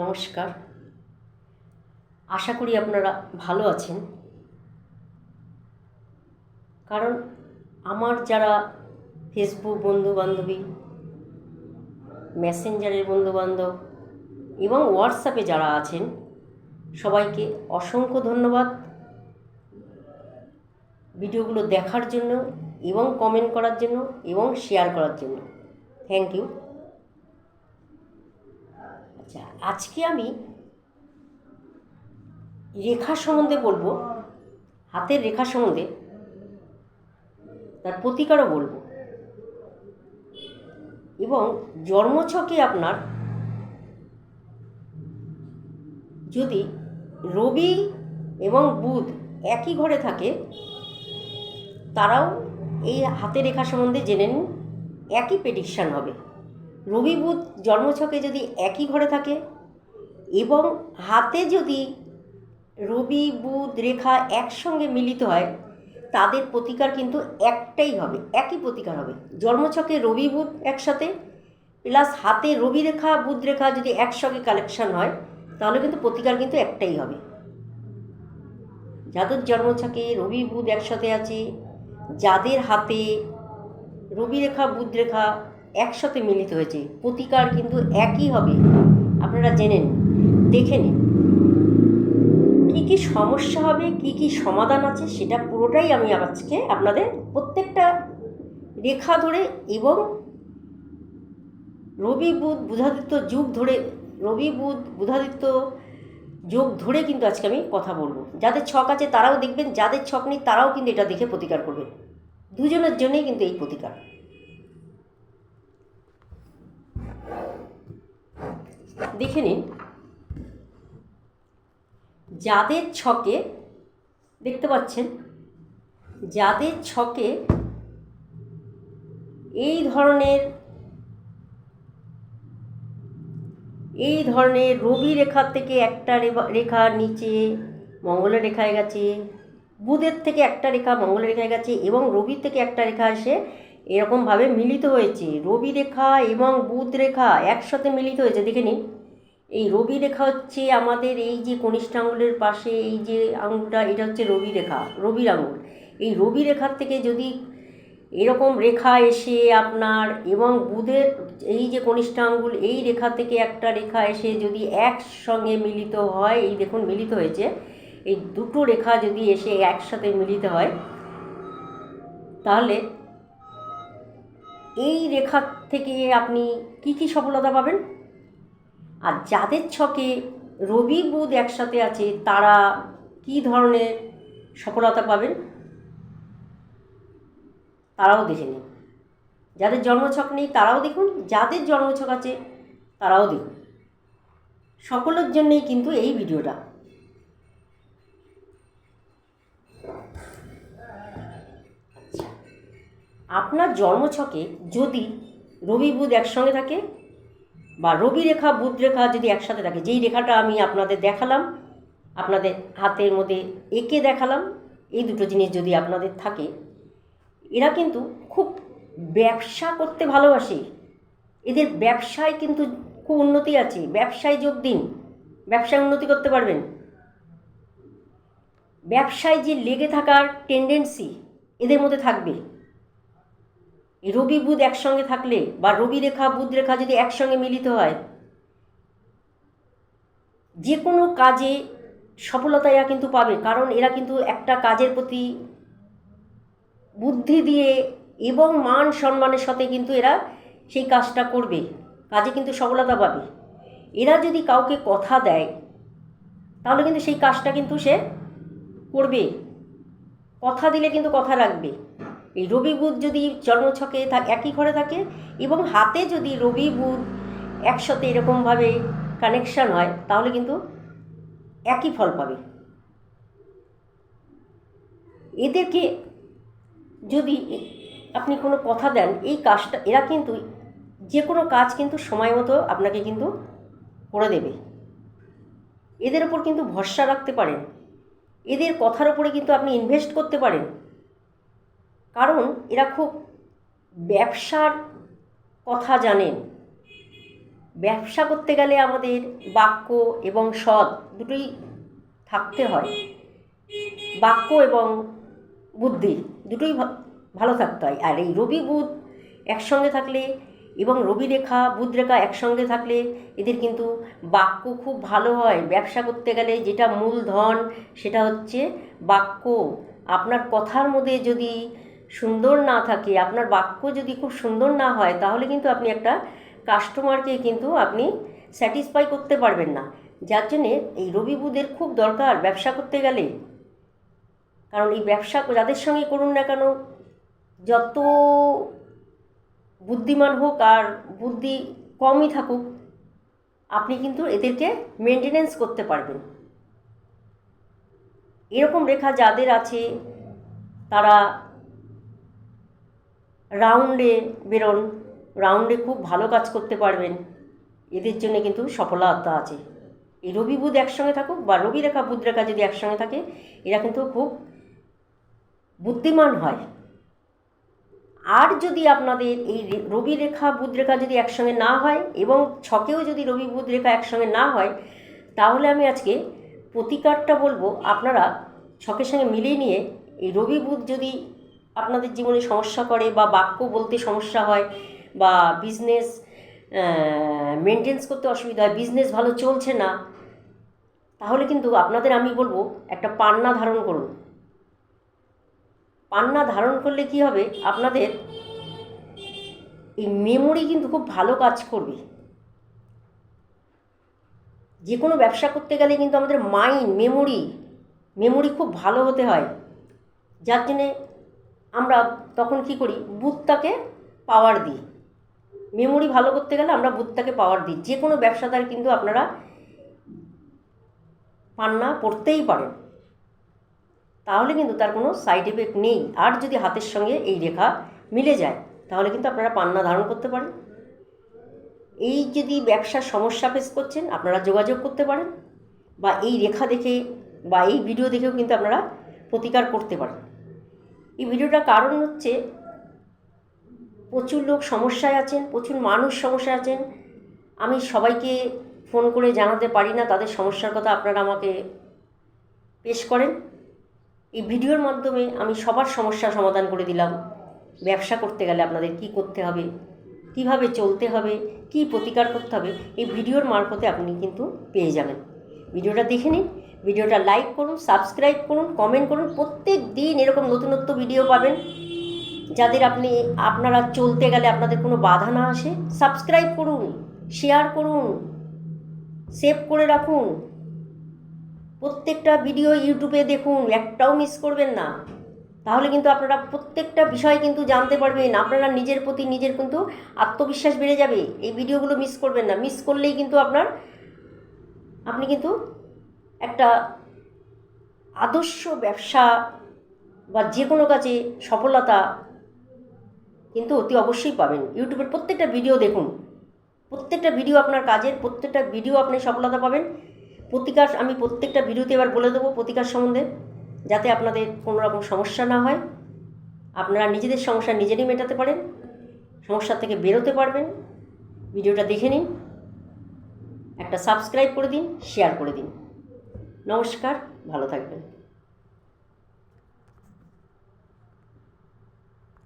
নমস্কার। আশা করি আপনারা ভালো আছেন। কারণ আমার যারা ফেসবুক বন্ধু বান্ধবী মেসেঞ্জারের বন্ধু বান্ধব এবং হোয়াটসঅ্যাপে যারা আছেন, সবাইকে অসংখ্য ধন্যবাদ। ভিডিওগুলো দেখার জন্য এবং কমেন্ট করার জন্য এবং শেয়ার করার জন্য। থ্যাংক ইউ আচ্ছা আজকে আমি রেখা সম্বন্ধে বলব, হাতের রেখা সম্বন্ধে তার প্রতিকারও বলব। এবং জন্মছকে আপনার যদি রবি এবং বুধ একই ঘরে থাকে, তারাও এই হাতে রেখা সম্বন্ধে জেনে নিন, একই প্রেডিকশান হবে। রবি বুধ জন্মছকে যদি একই ঘরে থাকে এবং হাতে যদি রবি বুধ রেখা একসঙ্গে মিলিত হয়, তাদের প্রতিকার কিন্তু একটাই হবে, একই প্রতিকার হবে। জন্মছকে রবি বুধ একসাথে, প্লাস হাতে রবি রেখা, বুধ রেখা যদি একসঙ্গে কালেকশন হয়, তাহলে কিন্তু প্রতিকার কিন্তু একটাই হবে। যাদের জন্মছকে রবি বুধ একসাথে আছে, যাদের হাতে রবি রেখা, বুধ রেখা একসাথে মিলিত হয়েছে। প্রতিকার কিন্তু একই হবে। আপনারা জেনে নিন, দেখে নিন। কী কী সমস্যা হবে, কি কি সমাধান আছে, সেটা পুরোটাই আমি আজকে আপনাদের প্রত্যেকটা রেখা ধরে এবং রবি বুধ বুধাদিত্য যুগ ধরে, রবি বুধ বুধাদিত্য যোগ ধরে কিন্তু আজকে আমি কথা বলব। যাদের ছক আছে তারাও দেখবেন, যাদের ছক নেই তারাও কিন্তু এটা দেখে প্রতিকার করবে। দুজনের জন্যই কিন্তু এই প্রতিকার। দেখে নিন। যাদের ছকে, দেখতে পাচ্ছেন, যাদের ছকে এই ধরনের এই ধরনের রবি রেখার থেকে একটা রেখা নিচে মঙ্গলের রেখায় গেছে বুধের থেকে একটা রেখা মঙ্গলের রেখায় গেছে এবং রবির থেকে একটা রেখা এসে এরকমভাবে মিলিত হয়েছে। রবি রেখা এবং বুধ রেখা একসাথে মিলিত হয়েছে। দেখে নিন, এই রবি রেখা হচ্ছে আমাদের এই যে কনিষ্ঠ আঙুলের পাশে এই যে আঙুলটা এটা হচ্ছে রবি রেখা রবির আঙুল এই রবি রেখার থেকে যদি এরকম রেখা এসে আপনার এবং বুধের এই যে কনিষ্ঠ আঙ্গুল এই রেখা থেকে একটা রেখা এসে যদি একসঙ্গে মিলিত হয়, এই দেখুন মিলিত হয়েছে। এই দুটো রেখা যদি এসে একসাথে মিলিত হয়, তাহলে এই রেখা থেকে আপনি কি কি সফলতা পাবেন? আর যাদের ছকে রবি, বুধ একসাথে আছে, তারা কি ধরনের সফলতা পাবেন? তারাও দেখে নিন। যাদের জন্মছক নেই, তারাও দেখুন। যাদের জন্মছক আছে, তারাও দেখুন। সকলের জন্যই কিন্তু এই ভিডিওটা। আপনার জন্মছকে যদি রবি বুধ একসঙ্গে থাকে বা রবি রেখা, বুধ রেখা যদি একসাথে থাকে, যেই রেখাটা আমি আপনাদের দেখালাম, আপনাদের হাতের মধ্যে এঁকে দেখালাম, এই দুটো জিনিস যদি আপনাদের থাকে, এরা কিন্তু খুব ব্যবসা করতে ভালোবাসে। এদের ব্যবসায় কিন্তু খুব উন্নতি আছে। ব্যবসায় যোগ দিন। ব্যবসায় উন্নতি করতে পারবেন। ব্যবসায় যে লেগে থাকার টেন্ডেন্সি এদের মধ্যে থাকবে। রবি বুধ একসঙ্গে থাকলে বা রবি রেখা, বুধ রেখা যদি একসঙ্গে মিলিত হয় যে কোনো কাজে সফলতা এরা কিন্তু পাবে। কারণ এরা কিন্তু একটা কাজের প্রতি বুদ্ধি দিয়ে এবং মান সম্মানের সাথে কিন্তু এরা সেই কাজটা করবে, কাজে কিন্তু সফলতা পাবে। এরা যদি কাউকে কথা দেয়, তাহলে কিন্তু সেই কাজটা কিন্তু সে করবে। কথা দিলে কিন্তু কথা রাখবে। এই রবি বুধ যদি জন্মছকে একই ঘরে থাকে এবং হাতে যদি রবি বুধ একসাথে এরকমভাবে কানেকশান হয়, তাহলে কিন্তু একই ফল পাবে। এদেরকে যদি আপনি কোনো কথা দেন, এই কাজটা, এরা কিন্তু যে কোনো কাজ কিন্তু সময় মতো আপনাকে কিন্তু করে দেবে। এদের ওপর কিন্তু ভরসা রাখতে পারেন। এদের কথার ওপরে কিন্তু আপনি ইনভেস্ট করতে পারেন। কারণ এরা খুব ব্যবসার কথা জানেন। ব্যবসা করতে গেলে আমাদের বাক্য এবং সৎ দুটোই থাকতে হয়। বাক্য এবং বুদ্ধি দুটোই ভালো থাকতে হয়। আর এই রবি বুধ একসঙ্গে থাকলে এবং রবি রেখা, বুধ রেখা একসঙ্গে থাকলে এদের কিন্তু বাক্য খুব ভালো হয়। ব্যবসা করতে গেলে যেটা মূলধন সেটা হচ্ছে বাক্য। আপনার কথার মধ্যে যদি সুন্দর না থাকে, আপনার বাক্য যদি খুব সুন্দর না হয়, তাহলে কিন্তু আপনি একটা কাস্টমারকে কিন্তু আপনি স্যাটিসফাই করতে পারবেন না। যার জন্যে এই রবি বুধের খুব দরকার ব্যবসা করতে গেলে। কারণ এই ব্যবসা যাদের সঙ্গে করুন না কেন, যত বুদ্ধিমান হোক আর বুদ্ধি কমই থাকুক, আপনি কিন্তু এদেরকে মেনটেনেন্স করতে পারবেন। এরকম রেখা যাদের আছে, তারা রাউন্ডে বেরোন। রাউন্ডে খুব ভালো কাজ করতে পারবেন। এদের জন্য কিন্তু সফলতা আছে। এই রবি বুধ একসঙ্গে থাকুক বা রবি রেখা বুধ রেখা যদি একসঙ্গে থাকে, এরা কিন্তু খুব বুদ্ধিমান হয়। আর যদি আপনাদের এই রবি রেখা বুধ রেখা যদি একসঙ্গে না হয় এবং ছকেও যদি রবি বুধ রেখা একসঙ্গে না হয়, তাহলে আমি আজকে প্রতিকারটা বলব আপনারা ছকের সঙ্গে মিলিয়ে নিয়ে এই রবি বুধ যদি আপনাদের জীবনে সমস্যা করে বা বাক্য বলতে সমস্যা হয় বা বিজনেস মেনটেন্স করতে অসুবিধা হয় বিজনেস ভালো চলছে না, তাহলে কিন্তু আপনাদের আমি বলব একটা পান্না ধারণ করুন। পান্না ধারণ করলে কি হবে? আপনাদের এই মেমোরি কিন্তু খুব ভালো কাজ করবে। যে কোনো ব্যবসা করতে গেলে কিন্তু আমাদের মাইন্ড মেমোরি মেমোরি খুব ভালো হতে হয়। যার জন্যে আমরা তখন কি করি? বুথটাকে পাওয়ার দিই। মেমোরি ভালো করতে গেলে আমরা বুথটাকে পাওয়ার দিই। যে কোনো ব্যবসাদার কিন্তু আপনারা পান্না পড়তেই পারেন। তাহলে কিন্তু তার কোনো সাইড এফেক্ট নেই। আর যদি হাতের সঙ্গে এই রেখা মিলে যায়, তাহলে কিন্তু আপনারা পান্না ধারণ করতে পারেন। এই যদি ব্যবসার সমস্যা ফেস করছেন, আপনারা যোগাযোগ করতে পারেন। বা এই রেখা দেখে বা এই ভিডিও দেখেও কিন্তু আপনারা প্রতিকার করতে পারেন। এই ভিডিওটার কারণ হচ্ছে প্রচুর লোক সমস্যায় আছেন, প্রচুর মানুষ সমস্যায় আছেন। আমি সবাইকে ফোন করে জানাতে পারি না, তাদের সমস্যার কথা আপনারা আমাকে পেশ করেন। এই ভিডিওর মাধ্যমে আমি সবার সমস্যা সমাধান করে দিলাম। ব্যবসা করতে গেলে আপনাদের কি করতে হবে, কীভাবে চলতে হবে, কি প্রতিকার করতে হবে, এই ভিডিওর মারফতে আপনি কিন্তু পেয়ে যাবেন। ভিডিওটা দেখে নিন। ভিডিওটা লাইক করুন সাবস্ক্রাইব করুন কমেন্ট করুন। প্রত্যেক দিন এরকম নতুনত্ব ভিডিও পাবেন, যাদের আপনি, আপনারা চলতে গেলে আপনাদের কোনো বাধা না আসে। সাবস্ক্রাইব করুন শেয়ার করুন সেভ করে রাখুন। প্রত্যেকটা ভিডিও ইউটিউবে দেখুন, একটাও মিস করবেন না। তাহলে কিন্তু আপনারা প্রত্যেকটা বিষয় কিন্তু জানতে পারবেন। আপনারা নিজের প্রতি নিজের কিন্তু আত্মবিশ্বাস বেড়ে যাবে। এই ভিডিওগুলো মিস করবেন না। মিস করলেই কিন্তু আপনার, আপনি কিন্তু একটা আদর্শ ব্যবসা বা যে কোনো কাজে সফলতা কিন্তু অতি অবশ্যই পাবেন। ইউটিউবের প্রত্যেকটা ভিডিও দেখুন। প্রত্যেকটা ভিডিও আপনার কাজের, প্রত্যেকটা ভিডিও আপনি সফলতা পাবেন। প্রতিকার, আমি প্রত্যেকটা ভিডিওতে এবার বলে দেবো প্রতিকার সম্বন্ধে, যাতে আপনাদের কোনো রকম সমস্যা না হয়। আপনারা নিজেদের সমস্যা নিজেরই মেটাতে পারেন, সমস্যা থেকে বেরোতে পারবেন। ভিডিওটা দেখে নিন, একটা সাবস্ক্রাইব করে দিন শেয়ার করে দিন। নমস্কার ভালো থাকবেন।